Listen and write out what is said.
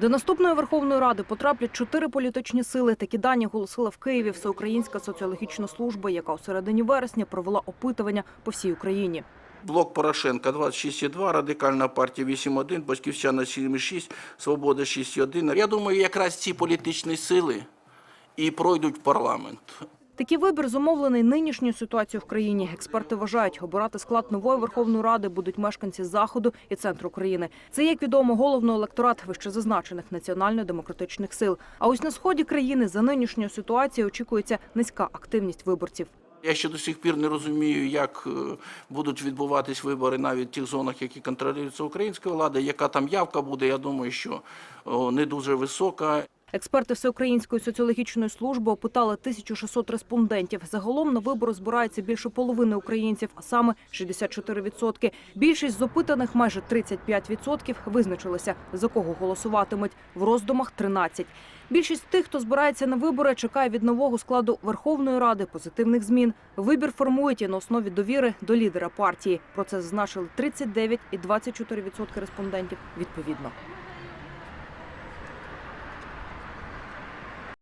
До наступної Верховної Ради потраплять чотири політичні сили. Такі дані оголосила в Києві Всеукраїнська соціологічна служба, яка у середині вересня провела опитування по всій Україні. Блок Порошенка 26,2, Радикальна партія 8,1, Батьківщина 7,6, Свобода 6,1. Я думаю, якраз ці політичні сили і пройдуть в парламент. Такий вибір зумовлений нинішньою ситуацією в країні. Експерти вважають, обирати склад нової Верховної Ради будуть мешканці заходу і центру країни. Це, як відомо, головний електорат вищезазначених національно-демократичних сил. А ось на сході країни за нинішньою ситуацією очікується низька активність виборців. Я ще до сих пір не розумію, як е, будуть відбуватись вибори навіть в тих зонах, які контролюються українською владою. Яка там явка буде, я думаю, що не дуже висока. Експерти Всеукраїнської соціологічної служби опитали 1600 респондентів. Загалом на вибори збирається більше половини українців, а саме 64%. Більшість з опитаних, майже 35%, визначилися, за кого голосуватимуть. В роздумах 13. Більшість тих, хто збирається на вибори, чекає від нового складу Верховної Ради позитивних змін. Вибір формують і на основі довіри до лідера партії. Про це зазначили 39 і 24% респондентів відповідно.